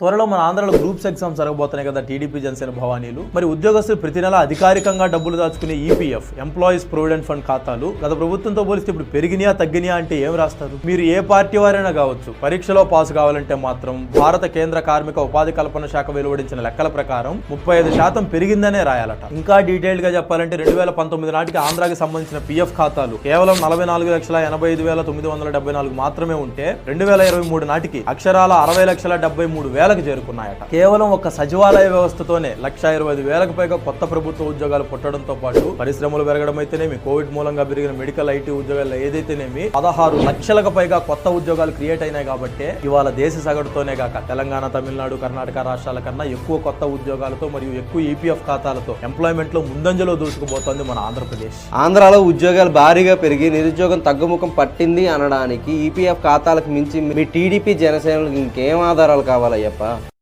త్వరలో మన ఆంధ్రలో గ్రూప్స్ ఎగ్జామ్స్ జరగబోతున్నాయి కదా టీడీపీ జనసేన భవానీలు. మరి ఉద్యోగస్తులు ప్రతి నెల అధికారికంగా డబ్బులు దాచుకునే ఈపీఎఫ్ ఎంప్లాయీస్ ప్రొవిడెంట్ ఫండ్ ఖాతాలు గత ప్రభుత్వంతో పోలిస్తే ఇప్పుడు పెరిగినాయా తగ్గినాయా అంటే ఏం రాస్తారు? మీరు ఏ పార్టీ వారైనా కావచ్చు పరీక్షలో పాస్ కావాలంటే మాత్రం భారత కేంద్ర కార్మిక ఉపాధి కల్పన శాఖ వెలువడించిన లెక్కల ప్రకారం ముప్పై ఐదు శాతం పెరిగిందనే రాయాలట. ఇంకా డీటెయిల్డ్గా చెప్పాలంటే రెండు వేల పంతొమ్మిది నాటికి ఆంధ్రాకి సంబంధించిన పిఎఫ్ ఖాతాలు కేవలం నలభై నాలుగు లక్షల ఎనభై ఐదు వేల తొమ్మిది వందల డెబ్బై నాలుగు మాత్రమే ఉంటే రెండు వేల ఇరవై మూడు నాటికి అక్షరాల అరవై లక్షల డెబ్బై మూడు వేలకు చేరుకున్నాయట. కేవలం ఒక సచివాలయ వ్యవస్థతోనే లక్ష ఇరవై ఐదు వేలకు పైగా కొత్త ప్రభుత్వ ఉద్యోగాలు పుట్టడంతో పాటు పరిశ్రమలు పెరగడం అయితేనేమి కోవిడ్ మూలంగా పెరిగిన మెడికల్ ఐటీ ఉద్యోగాలు ఏదైతేనేమి పదహారు లక్షలకు పైగా కొత్త ఉద్యోగాలు క్రియేట్ అయినాయి కాబట్టి ఇవాళ దేశ సగటుతోనే కాక తెలంగాణ తమిళనాడు కర్ణాటక రాష్ట్రాల కన్నా ఎక్కువ కొత్త ఉద్యోగాలతో మరియు ఎక్కువ ఈపీఎఫ్ ఖాతాలతో ఎంప్లాయ్మెంట్లో ముందంజలో దూసుకుపోతోంది మన ఆంధ్రప్రదేశ్. ఆంధ్రాలో ఉద్యోగాలు భారీగా పెరిగి నిరుద్యోగం తగ్గుముఖం పట్టింది అనడానికి ఈపీఎఫ్ ఖాతాలకు మించి మీ టీడీపీ జనసేనలకు ఇంకేం ఆధారాలు Wow.